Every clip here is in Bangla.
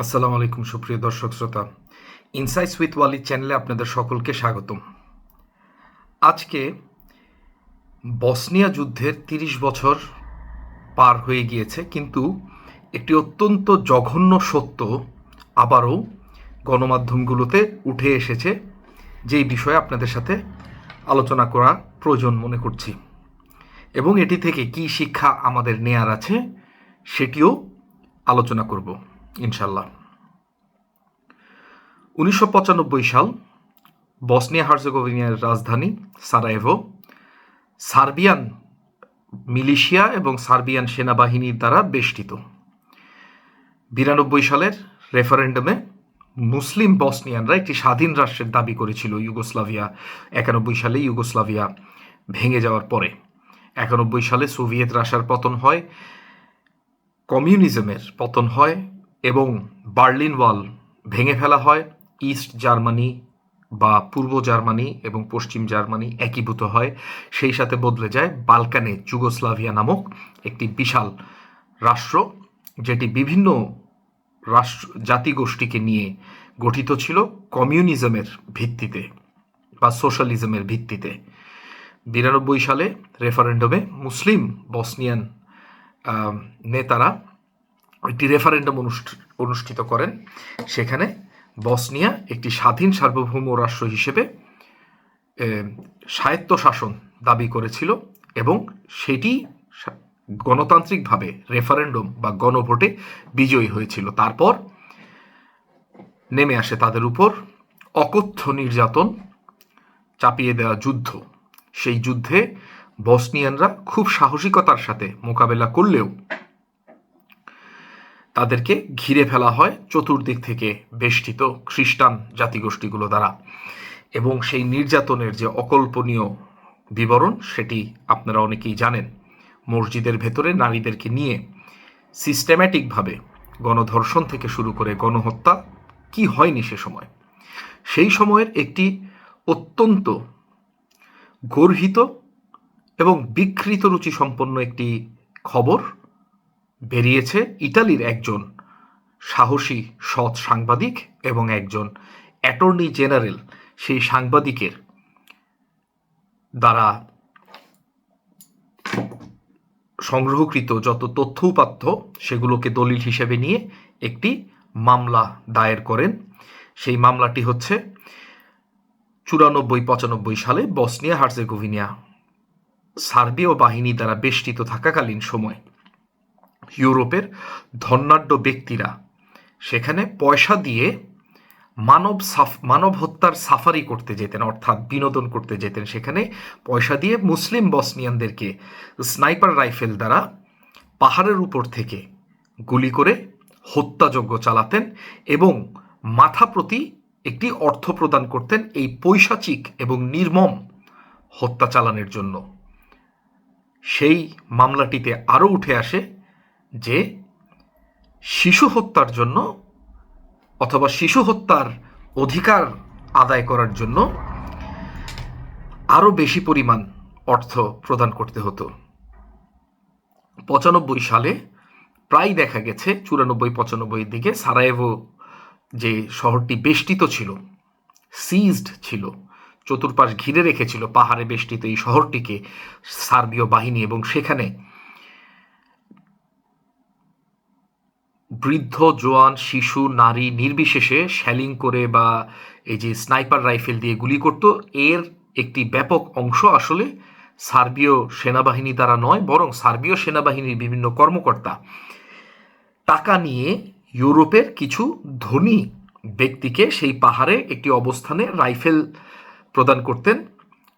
আসসালামু আলাইকুম, সুপ্রিয় দর্শক শ্রোতা। ইনসাইটস উইথ ওয়ালি চ্যানেলে আপনাদের সকলকে স্বাগতম। আজকে বসনিয়া যুদ্ধের তিরিশ বছর পার হয়ে গিয়েছে, কিন্তু একটি অত্যন্ত জঘন্য সত্য আবারও গণমাধ্যমগুলোতে উঠে এসেছে, যেই বিষয়ে আপনাদের সাথে আলোচনা করা প্রয়োজন মনে করছি। এবং এটি থেকে কি শিক্ষা আমাদের নেয়ার আছে, সেটিও আলোচনা করব। ইনশাল্লাহ। উনিশশো পঁচানব্বই সাল বসনিয়া হার্জেগোভিনিয়ার রাজধানী সারায়েভো, সার্বিয়ান মিলিশিয়া এবং সার্বিয়ান সেনাবাহিনীর দ্বারা বেষ্টিত। বিরানব্বই সালের রেফারেন্ডামে মুসলিম বসনিয়ানরা একটি স্বাধীন রাষ্ট্রের দাবি করেছিল ইউগোস্লাভিয়া। একানব্বই সালে ইউগোস্লাভিয়া ভেঙে যাওয়ার পরে। একানব্বই সালে সোভিয়েত রাশার পতন হয়, কমিউনিজমের পতন হয় এবং বার্লিন ওয়াল ভেঙে ফেলা হয়। ইস্ট জার্মানি বা পূর্ব জার্মানি এবং পশ্চিম জার্মানি একীভূত হয়। সেই সাথে বদলে যায় বালকানে যুগোস্লাভিয়া নামক একটি বিশাল রাষ্ট্র, যেটি বিভিন্ন রাষ্ট্র, জাতিগোষ্ঠীকে নিয়ে গঠিত ছিল কমিউনিজমের ভিত্তিতে বা সোশ্যালিজমের ভিত্তিতে। বিরানব্বই সালে রেফারেন্ডামে মুসলিম বসনিয়ান নেতারা একটি রেফারেন্ডাম অনুষ্ঠিত করেন। সেখানে বসনিয়া একটি স্বাধীন সার্বভৌম রাষ্ট্র হিসেবে স্বায়ত্তশাসন দাবি করেছিল এবং সেটি গণতান্ত্রিকভাবে রেফারেন্ডাম বা গণভোটে বিজয়ী হয়েছিল। তারপর নেমে আসে তাদের উপর অকথ্য নির্যাতন, চাপিয়ে দেওয়া যুদ্ধ। সেই যুদ্ধে বসনিয়ানরা খুব সাহসিকতার সাথে মোকাবেলা করলেও তাদেরকে ঘিরে ফেলা হয় চতুর্দিক থেকে বেষ্টিত খ্রিস্টান জাতিগোষ্ঠীগুলো দ্বারা। এবং সেই নির্যাতনের যে অকল্পনীয় বিবরণ, সেটি আপনারা অনেকেই জানেন। মসজিদের ভেতরে নারীদেরকে নিয়ে সিস্টেম্যাটিকভাবে গণধর্ষণ থেকে শুরু করে গণহত্যা কি হয়নি সে সময়? সেই সময়ের একটি অত্যন্ত গর্হিত এবং বিকৃত রুচি সম্পন্ন একটি খবর বেরিয়েছে ইটালির একজন সাহসী সৎ সাংবাদিক এবং একজন অ্যাটর্নি জেনারেল, সেই সাংবাদিকের দ্বারা সংগ্রহকৃত যত তথ্য উপাত্য সেগুলোকে দলিল হিসেবে নিয়ে একটি মামলা দায়ের করেন। সেই মামলাটি হচ্ছে চুরানব্বই পঁচানব্বই সালে বসনিয়া হার্জেগোভিনিয়া সার্বীয় বাহিনী দ্বারা বেষ্টিত থাকাকালীন সময়। ইউরোপের ধনাঢ্য ব্যক্তিরা। সেখানে পয়সা দিয়ে মানব সাফ, মানব হত্যার সাফারি করতে যেতেন, অর্থাৎ বিনোদন করতে যেতেন। সেখানে পয়সা দিয়ে মুসলিম বসনিয়ানদেরকে স্নাইপার রাইফেল দ্বারা পাহাড়ের উপর থেকে গুলি করে হত্যাযজ্ঞ চালাতেন এবং মাথা প্রতি একটি অর্থ প্রদান করতেন এই পৈশাচিক এবং নির্মম হত্যা চালানোর জন্য। সেই মামলাটিতে আরও উঠে আসে যে শিশু হত্যার জন্য অথবা শিশু হত্যার অধিকার আদায় করার জন্য আরও বেশি পরিমাণ অর্থ প্রদান করতে হতো। পঁচানব্বই সালে প্রায় দেখা গেছে চুরানব্বই পঁচানব্বই দিকে সারায়েভো যে শহরটি বেষ্টিত ছিল সিজড ছিল, চতুর্পাশ ঘিরে রেখেছিল পাহাড়ে বেষ্টিত এই শহরটিকে সার্বীয় বাহিনী এবং সেখানে বৃদ্ধ, জোয়ান, শিশু, নারী নির্বিশেষে শ্যালিং করে বা এই যে স্নাইপার রাইফেল দিয়ে গুলি করত, এর একটি ব্যাপক অংশ আসলে সার্বীয় সেনাবাহিনী দ্বারা নয়, বরং সার্বীয় সেনাবাহিনীর বিভিন্ন কর্মকর্তা। টাকা নিয়ে ইউরোপের কিছু ধনী ব্যক্তিকে সেই পাহাড়ে একটি অবস্থানে রাইফেল প্রদান করতেন।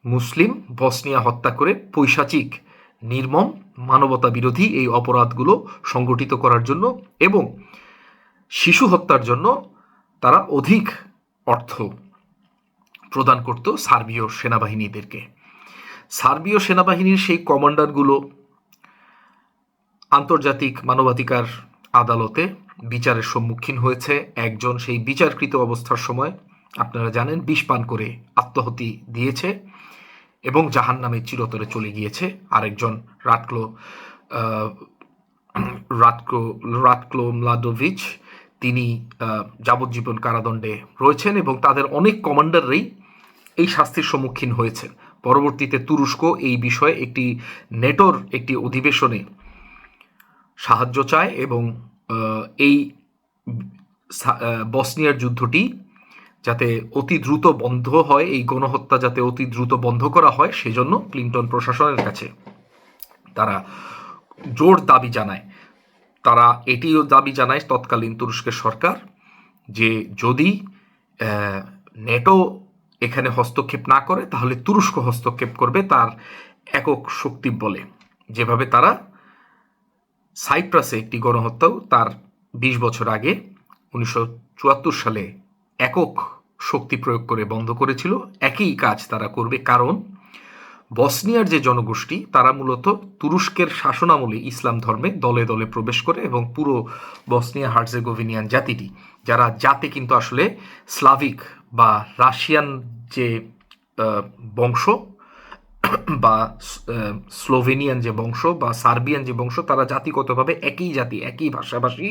মুসলিম বসনিয়া হত্যা করে পৈশাচিক নির্মম মানবতা বিরোধী এই অপরাধগুলো সংগঠিত করার জন্য এবং শিশু হত্যার জন্য তারা অধিক অর্থ প্রদান করত সার্বীয় সেনাবাহিনীদেরকে। সার্বীয় সেনাবাহিনীর সেই কমান্ডারগুলো আন্তর্জাতিক মানবাধিকার আদালতে বিচারের সম্মুখীন হয়েছে। একজন সেই বিচারকৃত অবস্থার সময়, আপনারা জানেন, বিষ পান করে আত্মহতি দিয়েছে। এবং জাহান নামে চিরতরে চলে গিয়েছে। আরেকজন রাটক্লো রাটক্লো রাটক্লো মলাদোভিচ, তিনি যাবজ্জীবন কারাদণ্ডে রয়েছেন এবং তাদের অনেক কমান্ডাররাই এই শাস্তির সম্মুখীন হয়েছেন। পরবর্তীতে তুরস্ক এই বিষয়ে একটি নেটোর একটি অধিবেশনে সাহায্য চায় এবং এই বসনিয়ার যুদ্ধটি যাতে অতি দ্রুত বন্ধ হয়, এই গণহত্যা যাতে অতি দ্রুত বন্ধ করা হয়, সেজন্য ক্লিন্টন প্রশাসনের কাছে তারা জোর দাবি জানায়। তারা এটিও দাবি জানায়, তৎকালীন তুরস্কের সরকার, যে যদি নেটো এখানে হস্তক্ষেপ না করে, তাহলে তুরস্ক হস্তক্ষেপ করবে তার একক শক্তি বলে। যেভাবে তারা সাইপ্রাসে একটি গণহত্যাও তার বিশ বছর আগে উনিশশো চুয়াত্তর সালে একক শক্তি প্রয়োগ করে বন্ধ করেছিল। একই কাজ তারা করবে কারণ বসনিয়ার যে জনগোষ্ঠী, তারা মূলত তুরস্কের শাসনামলে ইসলাম ধর্মে দলে দলে প্রবেশ করে এবং পুরো বসনিয়া হার্জেগোভিনিয়ান জাতিটি, যারা জাতে কিন্তু আসলে স্লাভিক বা রাশিয়ান যে বংশ বা স্লোভেনিয়ান যে বংশ বা সার্বিয়ান যে বংশ, তারা জাতিগতভাবে একই জাতি, একই ভাষাভাষী,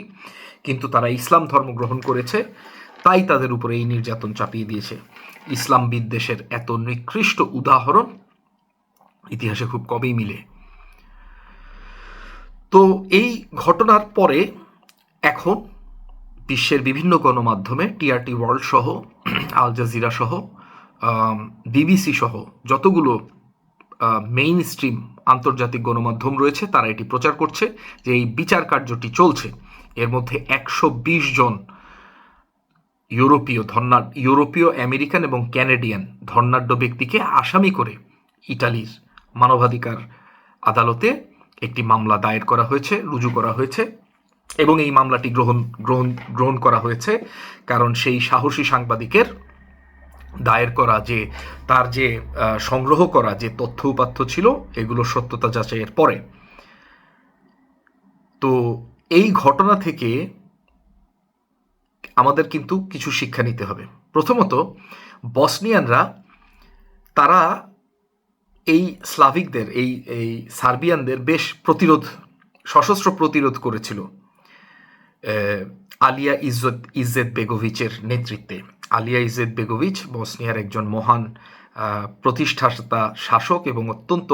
কিন্তু তারা ইসলাম ধর্ম গ্রহণ করেছে। তাই তাদের উপরে এই নির্যাতন চাপিয়ে দিয়েছে। ইসলাম বিদ্বেষের এত নিকৃষ্ট উদাহরণ ইতিহাসে খুব কমই মিলে। তো এই ঘটনার পরে এখন বিশ্বের বিভিন্ন গণমাধ্যমে টিআরটি ওয়ার্ল্ড সহ, আল জাজিরা সহ বিবিসি সহ যতগুলো মেইন স্ট্রিম আন্তর্জাতিক গণমাধ্যম রয়েছে, তারা এটি প্রচার করছে যে এই বিচার কার্যটি চলছে। এর মধ্যে একশো বিশ জন ইউরোপীয় ধর্না ইউরোপীয়, আমেরিকান এবং ক্যানাডিয়ান ধর্নাঢ্য ব্যক্তিকে আসামি করে ইটালির মানবাধিকার আদালতে একটি মামলা দায়ের করা হয়েছে, রুজু করা হয়েছে এবং এই মামলাটি গ্রহণ গ্রহণ গ্রহণ করা হয়েছে কারণ সেই সাহসী সাংবাদিকের দায়ের করা যে, তার যে সংগ্রহ করা যে তথ্য উপাত্য ছিল, এগুলো সত্যতা যাচাইয়ের পরে। তো এই ঘটনা থেকে আমাদের কিন্তু কিছু শিক্ষা নিতে হবে। প্রথমত, বসনিয়ানরা, তারা এই স্লাভিকদের, এই এই সার্বিয়ানদের বেশ প্রতিরোধ, সশস্ত্র প্রতিরোধ করেছিল আলিয়া ইজ্জত ইজ্জেত বেগোভিচের নেতৃত্বে। আলিয়া ইজ্জেত বেগোভিচ বসনিয়ার একজন মহান প্রতিষ্ঠাতা, শাসক এবং অত্যন্ত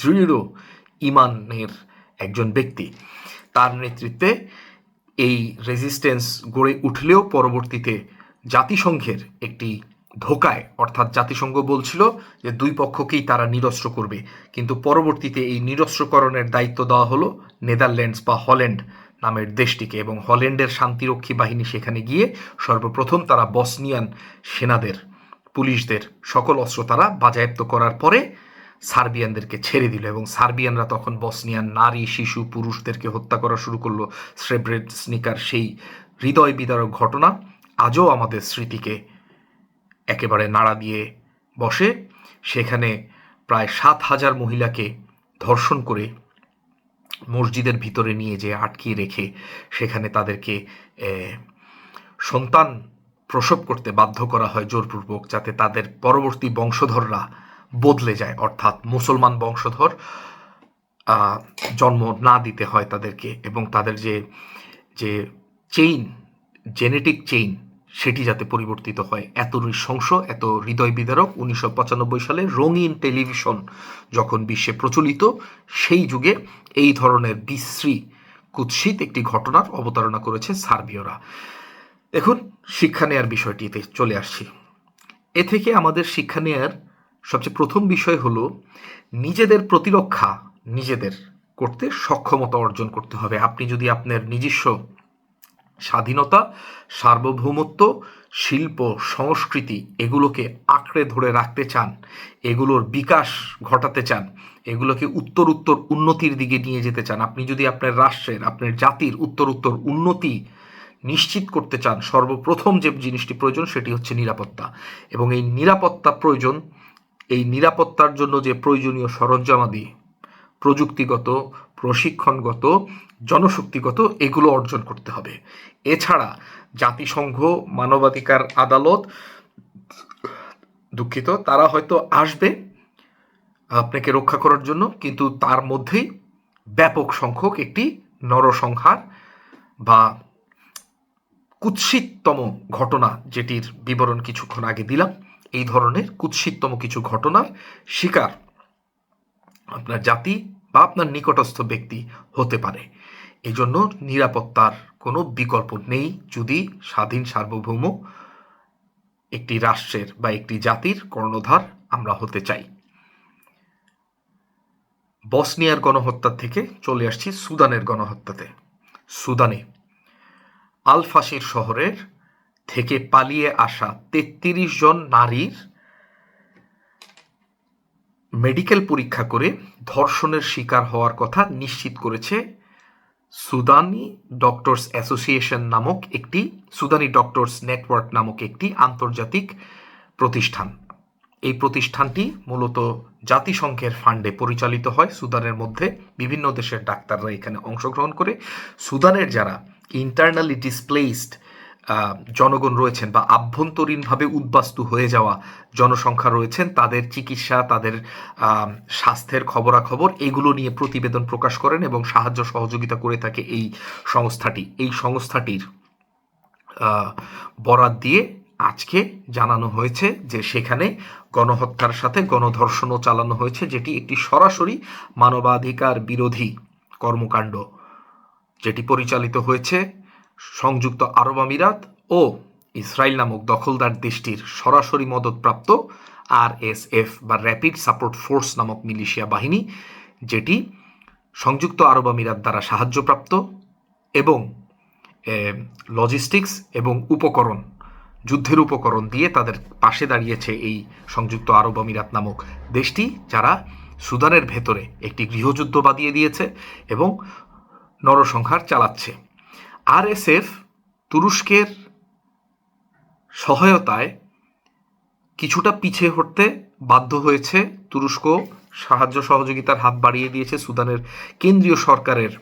দৃঢ় ইমানের একজন ব্যক্তি। তার নেতৃত্বে এই রেজিস্ট্যান্স গড়ে উঠলেও পরবর্তীতে জাতিসংঘের একটি ধোকায়, অর্থাৎ জাতিসংঘ বলছিল যে দুই পক্ষকেই তারা নিরস্ত্র করবে। কিন্তু পরবর্তীতে এই নিরস্ত্রকরণের দায়িত্ব দেওয়া হলো নেদারল্যান্ডস বা হল্যান্ড নামের দেশটিকে এবং হল্যান্ডের শান্তিরক্ষী বাহিনী সেখানে গিয়ে সর্বপ্রথম তারা বসনিয়ান সেনাদের, পুলিশদের সকল অস্ত্র তারা বাজেয়াপ্ত করার পরে সার্বিয়ানদেরকে ছেড়ে দিল এবং সার্বিয়ানরা তখন বসনিয়ান নারী, শিশু, পুরুষদেরকে হত্যা করা শুরু করল। স্নিকার সেই হৃদয় বিদারক ঘটনা আজও আমাদের স্মৃতিকে একেবারে নাড়া দিয়ে বসে। সেখানে প্রায় সাত হাজার মহিলাকে ধর্ষণ করে মসজিদের ভিতরে নিয়ে যে আটকিয়ে রেখে সেখানে তাদেরকে সন্তান প্রসব করতে বাধ্য করা হয় জোরপূর্বক, যাতে তাদের পরবর্তী বংশধররা বদলে যায়, অর্থাৎ মুসলমান বংশধর জন্ম না দিতে হয় তাদেরকে এবং তাদের যে যে চেইন জেনেটিক চেইন সেটি যাতে পরিবর্তিত হয়। এত নৃশংস, এত হৃদয় বিদারক উনিশশো পঁচানব্বই সালে রঙিন টেলিভিশন যখন বিশ্বে প্রচলিত, সেই যুগে এই ধরনের বিশ্রী, কুৎসিত একটি ঘটনার অবতারণা করেছে সার্বীয়রা। দেখুন, শিক্ষা নেয়ার বিষয়টিতে চলে আসছি। এ থেকে আমাদের শিক্ষা নেয়ার সবচেয়ে প্রথম বিষয় হলো নিজেদের প্রতিরক্ষা নিজেদের করতে সক্ষমতা অর্জন করতে হবে। আপনি যদি আপনার নিজস্ব স্বাধীনতা, সার্বভৌমত্ব, শিল্প, সংস্কৃতি এগুলোকে আঁকড়ে ধরে রাখতে চান, এগুলোর বিকাশ ঘটাতে চান, এগুলোকে উত্তর উত্তর উন্নতির দিকে নিয়ে যেতে চান, আপনি যদি আপনার রাষ্ট্রের, আপনার জাতির উত্তর উত্তর উন্নতি নিশ্চিত করতে চান, সর্বপ্রথম যে জিনিসটি প্রয়োজন সেটি হচ্ছে নিরাপত্তা। এবং এই নিরাপত্তা প্রয়োজন এই নিরাপত্তার জন্য যে প্রয়োজনীয় সরঞ্জামাদি, প্রযুক্তিগত, প্রশিক্ষণগত, জনশক্তিগত, এগুলো অর্জন করতে হবে। এছাড়া জাতিসংঘ, মানবাধিকার আদালত, দুঃখিত, তারা হয়তো আসবে আপনাকে রক্ষা করার জন্য, কিন্তু তার মধ্যেই ব্যাপক সংখ্যক একটি নরসংহার বা কুৎসিততম ঘটনা, যেটির বিবরণ কিছুক্ষণ আগে দিলাম। এই ধরনের কুৎসিততম কিছু ঘটনার শিকার আপনার জাতি বা আপনার নিকটস্থ ব্যক্তি হতে পারে। এই জন্য নিরাপত্তার কোনো বিকল্প নেই যদি স্বাধীন সার্বভৌম একটি রাষ্ট্রের বা একটি জাতির কর্ণধার আমরা হতে চাই। বসনিয়ার গণহত্যা থেকে চলে আসছি সুদানের গণহত্যাতে। সুদানে আল ফাশির শহরের থেকে পালিয়ে আসা তেত্রিশ জন নারীর মেডিকেল পরীক্ষা করে ধর্ষণের শিকার হওয়ার কথা নিশ্চিত করেছে সুদানি ডক্টরস অ্যাসোসিয়েশন নামক একটি, সুদানি ডক্টরস নেটওয়ার্ক নামক একটি আন্তর্জাতিক প্রতিষ্ঠান। এই প্রতিষ্ঠানটি মূলত জাতিসংঘের ফান্ডে পরিচালিত হয়। সুদানের মধ্যে বিভিন্ন দেশের ডাক্তাররা এখানে অংশগ্রহণ করে। সুদানের যারা ইন্টারনালি ডিসপ্লেসড জনগণ রয়েছেন বা আভ্যন্তরীণভাবে উদ্বাস্তু হয়ে যাওয়া জনসংখ্যা রয়েছেন, তাদের চিকিৎসা, তাদের স্বাস্থ্যের খবরাখবর, এগুলো নিয়ে প্রতিবেদন প্রকাশ করেন এবং সাহায্য সহযোগিতা করে থাকে এই সংস্থাটি। এই সংস্থাটির বরাত দিয়ে আজকে জানানো হয়েছে যে সেখানে গণহত্যার সাথে গণধর্ষণও চালানো হয়েছে, যেটি একটি সরাসরি মানবাধিকার বিরোধী কর্মকাণ্ড, যেটি পরিচালিত হয়েছে সংযুক্ত আরব আমিরাত ও ইসরায়েল নামক দখলদার দেশটির সরাসরি মদতপ্রাপ্ত আরএসএফ বা র্যাপিড সাপোর্ট ফোর্স নামক মিলিশিয়া বাহিনী, যেটি সংযুক্ত আরব আমিরাত দ্বারা সাহায্যপ্রাপ্ত এবং লজিস্টিক্স এবং উপকরণ, যুদ্ধের উপকরণ দিয়ে তাদের পাশে দাঁড়িয়েছে এই সংযুক্ত আরব আমিরাত নামক দেশটি, যারা সুদানের ভেতরে একটি গৃহযুদ্ধ বাদিয়ে দিয়েছে এবং নরসংহার চালাচ্ছে। আরএসএফ তুরস্কের সহায়তায় কিছুটা পিছিয়ে হটতে বাধ্য হয়েছে। তুরস্ক সাহায্য সহযোগিতার হাত বাড়িয়ে দিয়েছে সুদানের কেন্দ্রীয় সরকারের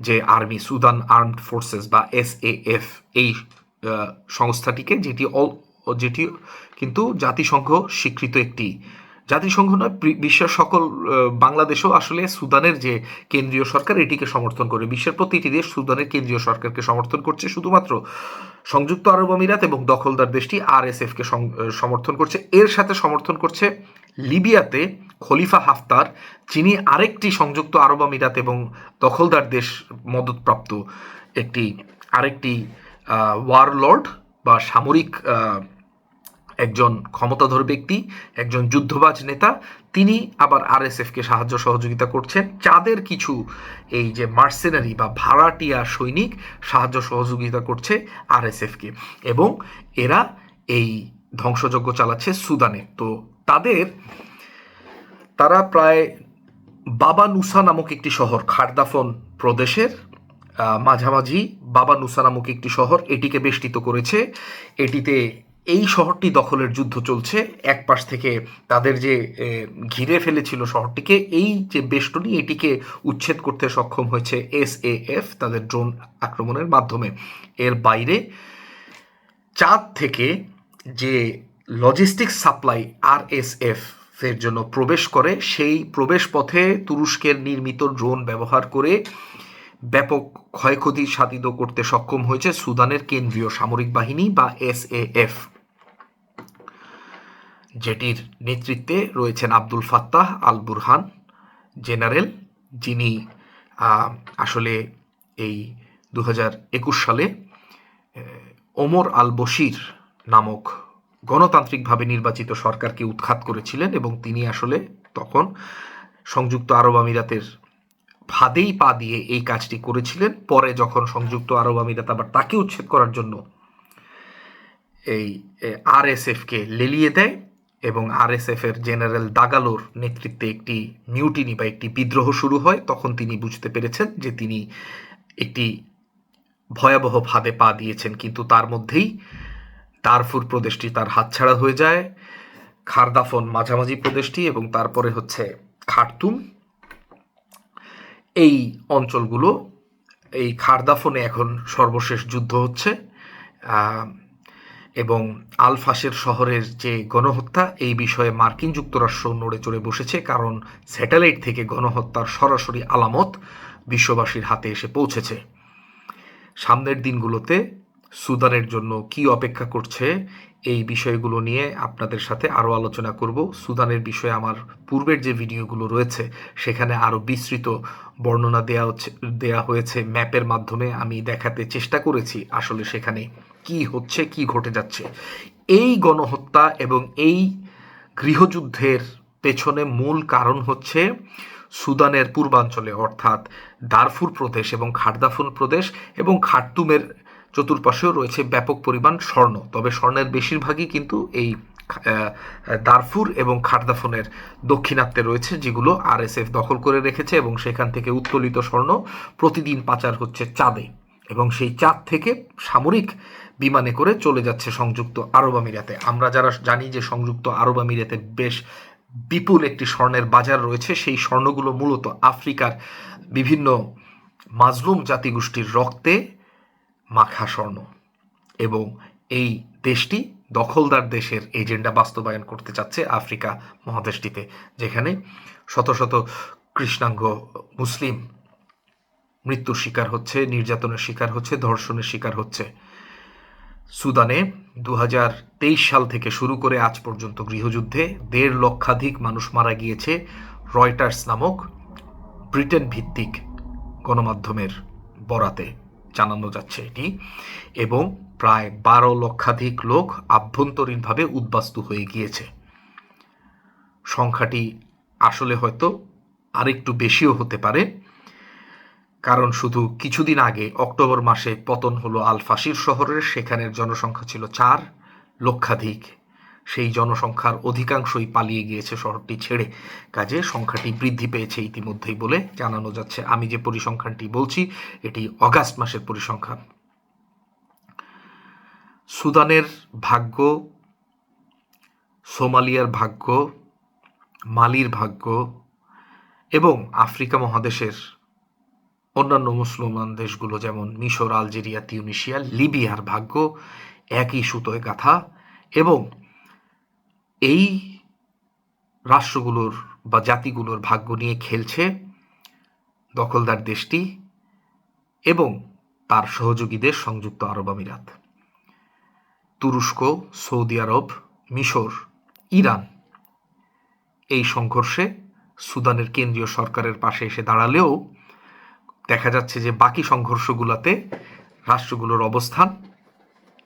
যে আর্মি, সুদান আর্মড ফোর্সেস বা এসএএফ এই সংস্থাটিকে, যেটি যেটি কিন্তু জাতিসংঘ স্বীকৃত একটি জাতিসংঘ নয় বিশ্বের সকল বাংলাদেশও আসলে সুদানের যে কেন্দ্রীয় সরকার এটিকে সমর্থন করে। বিশ্বের প্রতিটি দেশ সুদানের কেন্দ্রীয় সরকারকে সমর্থন করছে। শুধুমাত্র সংযুক্ত আরব আমিরাত এবং দখলদার দেশটি আরএসএফকে সমর্থন করছে। এর সাথে সমর্থন করছে লিবিয়াতে খলিফা হাফতার, যিনি আরেকটি সংযুক্ত আরব আমিরাত এবং দখলদার দেশ মদতপ্রাপ্ত একটি, আরেকটি ওয়ারলর্ড বা সামরিক একজন ক্ষমতাধর ব্যক্তি, একজন যুদ্ধবাজ নেতা, তিনি আবার আরএসএফকে সাহায্য সহযোগিতা করছেন। চাঁদের কিছু এই যে মার্সেনারি বা ভাড়াটিয়া সৈনিক সাহায্য সহযোগিতা করছে আরএসএফকে এবং এরা এই ধ্বংসযজ্ঞ চালাচ্ছে সুদানে। তো তাদের, তারা প্রায় বাবা নুসা নামক একটি শহর খারদাফন প্রদেশের মাঝামাঝি বাবা নুসা নামক একটি শহর এটিকে বেষ্টিত করেছে। এটিতে এই শহরটি দখলের যুদ্ধ চলছে। এক পাশ থেকে তাদের যে ঘিরে ফেলেছিল শহরটিকে, এই যে বেষ্টনী, এটিকে উচ্ছেদ করতে সক্ষম হয়েছে এস এ এফ, তাদের ড্রোন আক্রমণের মাধ্যমে। এর বাইরে চাঁদ থেকে যে logistic supply R S F এর জন্য প্রবেশ করে, সেই প্রবেশ পথে তুরস্কের নির্মিত ড্রোন ব্যবহার করে ব্যাপক ক্ষয়ক্ষতি সাধিত করতে সক্ষম হয়েছে সুদানের কেন্দ্রীয় সামরিক বাহিনী বা এসএএফ যেটির নেতৃত্বে রয়েছেন Abdul Fattah al Burhan general, যিনি আসলে এই দু একুশ সালে ওমর আল বশির নামক গণতান্ত্রিকভাবে নির্বাচিত সরকারকে উৎখাত করেছিলেন এবং তিনি আসলে তখন সংযুক্ত আরব আমিরাতের ফাঁদেই পা দিয়ে এই কাজটি করেছিলেন। পরে যখন সংযুক্ত আরব আমিরাত আবার তাকে উচ্ছেদ করার জন্য এই আরএসএফকে লেলিয়ে দেয় এবং আরএসএফ এর জেনারেল দাগালোর নেতৃত্বে একটি মিউটিনি বা একটি বিদ্রোহ শুরু হয়, তখন তিনি বুঝতে পেরেছেন যে তিনি একটি ভয়াবহ ফাঁদে পা দিয়েছেন। কিন্তু তার মধ্যেই দারফুর প্রদেশটি তার হাতছাড়া হয়ে যায়, খারদাফন মাঝামাঝি প্রদেশটি এবং তারপরে হচ্ছে খার্তুম। এই অঞ্চলগুলো, এই খারদাফনে এখন সর্বশেষ যুদ্ধ হচ্ছে এবং আলফাসের শহরের যে গণহত্যা, এই বিষয়ে মার্কিন যুক্তরাষ্ট্র নড়ে চড়ে বসেছে, কারণ স্যাটেলাইট থেকে গণহত্যার সরাসরি আলামত বিশ্ববাসীর হাতে এসে পৌঁছেছে। সামনের দিনগুলোতে সুদানের জন্য কি অপেক্ষা করছে, এই বিষয়গুলো নিয়ে আপনাদের সাথে আরও আলোচনা করব। সুদানের বিষয়ে আমার পূর্বের যে ভিডিওগুলো রয়েছে, সেখানে আরও বিস্তৃত বর্ণনা দেওয়া দেওয়া হয়েছে ম্যাপের মাধ্যমে। আমি দেখাতে চেষ্টা করেছি আসলে সেখানে কি হচ্ছে, কি ঘটে যাচ্ছে? এই গণহত্যা এবং এই গৃহযুদ্ধের পেছনে মূল কারণ হচ্ছে সুদানের পূর্বাঞ্চলে, অর্থাৎ দারফুর প্রদেশ এবং খারদাফুন প্রদেশ এবং খার্তুমের চতুর্পাশেও রয়েছে ব্যাপক পরিমাণ স্বর্ণ। তবে স্বর্ণের বেশিরভাগই কিন্তু এই দারফুর এবং খারদাফুনের দক্ষিণাত্যে রয়েছে, যেগুলো আরএসএফ দখল করে রেখেছে এবং সেখান থেকে উত্তোলিত স্বর্ণ প্রতিদিন পাচার হচ্ছে চাঁদে। এবং সেই চাঁদ থেকে সামরিক বিমানে করে চলে যাচ্ছে সংযুক্ত আরব আমিরাতে। আমরা যারা জানি যে সংযুক্ত আরব আমিরাতে বেশ বিপুল একটি স্বর্ণের বাজার রয়েছে, সেই স্বর্ণগুলো মূলত আফ্রিকার বিভিন্ন মাজলুম জাতিগোষ্ঠীর রক্তে মাখা স্বর্ণ। এবং এই দেশটি দখলদার দেশের এজেন্ডা বাস্তবায়ন করতে চাচ্ছে আফ্রিকা মহাদেশটিতে, যেখানে শত শত কৃষ্ণাঙ্গ মুসলিম মৃত্যুর শিকার হচ্ছে, নির্যাতনের শিকার হচ্ছে, ধর্ষণের শিকার হচ্ছে। সুদানে দু হাজার তেইশ সাল থেকে শুরু করে আজ পর্যন্ত গৃহযুদ্ধে দেড় লক্ষাধিক মানুষ মারা গিয়েছে রয়টার্স নামক ব্রিটেন ভিত্তিক গণমাধ্যমের বরাতে, জানানো যাচ্ছে এটি, এবং প্রায় বারো লক্ষাধিক লোক আভ্যন্তরীণভাবে উদ্বাস্তু হয়ে গিয়েছে। সংখ্যাটি আসলে হয়তো আরেকটু বেশিও হতে পারে কারণ শুধু কিছুদিন আগে অক্টোবর মাসে পতন হলো আল ফাসির শহরের, সেখানের জনসংখ্যা ছিল চার লক্ষাধিক। সেই জনসংখ্যার অধিকাংশই পালিয়ে গিয়েছে শহরটি ছেড়ে। কাজে সংখ্যাটি বৃদ্ধি পেয়েছে ইতিমধ্যেই বলে জানানো যাচ্ছে। আমি যে পরিসংখ্যানটি বলছি, এটি অগাস্ট মাসের পরিসংখ্যান। সুদানের ভাগ্য, সোমালিয়ার ভাগ্য, মালির ভাগ্য এবং আফ্রিকা মহাদেশের অন্যান্য মুসলমান দেশগুলো যেমন মিশর, আলজেরিয়া, তিউনিশিয়া, লিবিয়ার ভাগ্য একই সুতোয় গাথা এবং এই রাষ্ট্রগুলোর বা জাতিগুলোর ভাগ্য নিয়ে খেলছে দখলদার দেশটি এবং তার সহযোগী দেশ সংযুক্ত আরব আমিরাত। তুরস্ক, সৌদি আরব, মিশর, ইরান এই সংঘর্ষে সুদানের কেন্দ্রীয় সরকারের পাশে এসে দাঁড়ালেও দেখা যাচ্ছে যে বাকি সংঘর্ষগুলোতে রাষ্ট্রগুলোর অবস্থান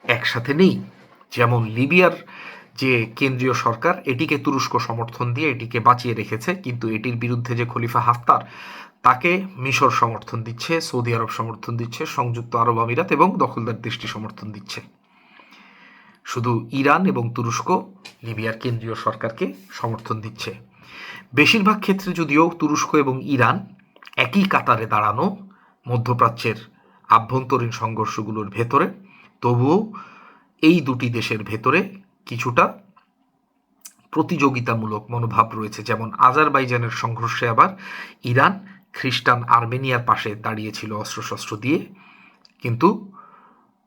একসাথে নেই। যেমন লিবিয়ার যে কেন্দ্রীয় সরকার, এটিকে তুরস্ক সমর্থন দিয়ে এটিকে বাঁচিয়ে রেখেছে, কিন্তু এটির বিরুদ্ধে যে খলিফা হাফতার, তাকে মিশর সমর্থন দিচ্ছে, সৌদি আরব সমর্থন দিচ্ছে, সংযুক্ত আরব আমিরাত এবং দখলদার দেশটি সমর্থন দিচ্ছে। শুধু ইরান এবং তুরস্ক লিবিয়ার কেন্দ্রীয় সরকারকে সমর্থন দিচ্ছে। বেশিরভাগ ক্ষেত্রে যদিও তুরস্ক এবং ইরান একই কাতারে দাঁড়ানো মধ্যপ্রাচ্যের আভ্যন্তরীণ সংঘর্ষগুলোর ভেতরে। তবুও এই দুটি দেশের ভেতরে কিছুটা প্রতিযোগিতামূলক মনোভাব রয়েছে। যেমন আজারবাইজানের সংঘর্ষে আবার ইরান, খ্রিস্টান আর্মেনিয়ার পাশে দাঁড়িয়েছিল অস্ত্রশস্ত্র দিয়ে, কিন্তু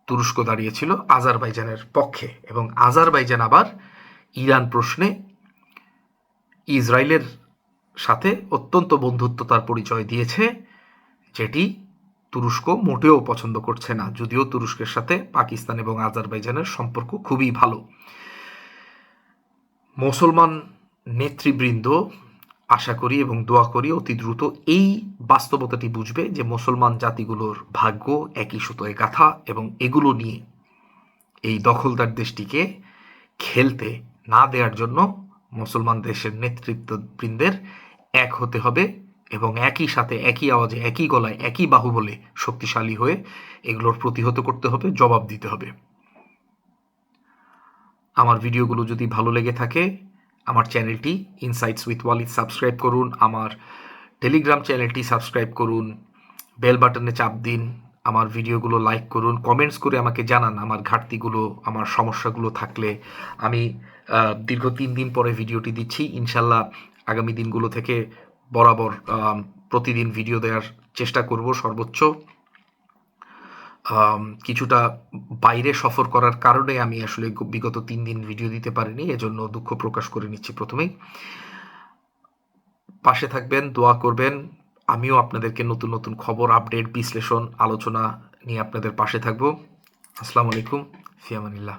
তুরস্ক দাঁড়িয়েছিল আজারবাইজানের পক্ষে এবং আজারবাইজান আবার ইরান প্রশ্নে ইসরায়েলের সাথে অত্যন্ত বন্ধুত্বতার পরিচয় দিয়েছে, যেটি তুরস্ক মোটেও পছন্দ করছে না, যদিও তুরস্কের সাথে পাকিস্তান এবং আজারবাইজানের সম্পর্ক খুবই ভালো। মুসলমান নেতৃবৃন্দ আশা করি এবং দোয়া করি অতি দ্রুত এই বাস্তবতাটি বুঝবে যে মুসলমান জাতিগুলোর ভাগ্য একই সুতোয় গাথা এবং এগুলো নিয়ে এই দখলদার দেশটিকে খেলতে না দেওয়ার জন্য মুসলমান দেশের নেতৃত্ববৃন্দের এক হতে হবে এবং একই সাথে একই আওয়াজে, একই গলায়, একই বাহুবলে শক্তিশালী হয়ে এগুলোর প্রতিহত করতে হবে, জবাব দিতে হবে। আমার ভিডিওগুলো যদি ভালো লেগে থাকে, আমার চ্যানেলটি ইনসাইটস উইথ ওয়ালিদ সাবস্ক্রাইব করুন, আমার টেলিগ্রাম চ্যানেলটি সাবস্ক্রাইব করুন, বেল বাটনে চাপ দিন আমার ভিডিওগুলো লাইক করুন কমেন্টস করে আমাকে জানান আমার ঘাটতিগুলো, আমার সমস্যাগুলো থাকলে। আমি দীর্ঘ তিন দিন পরে ভিডিওটি দিচ্ছি। ইনশাল্লাহ আগামী দিনগুলো থেকে বরাবর প্রতিদিন ভিডিও দেওয়ার চেষ্টা করব সর্বোচ্চ। কিছুটা বাইরে সফর করার কারণে আমি আসলে বিগত তিন দিন ভিডিও দিতে পারিনি, এজন্য দুঃখ প্রকাশ করে নিচ্ছি প্রথমেই। পাশে থাকবেন, দোয়া করবেন আমিও আপনাদেরকে নতুন নতুন খবর আপডেট বিশ্লেষণ, আলোচনা নিয়ে আপনাদের পাশে থাকব। আসসালামু আলাইকুম, ফিয়ামানিল্লাহ।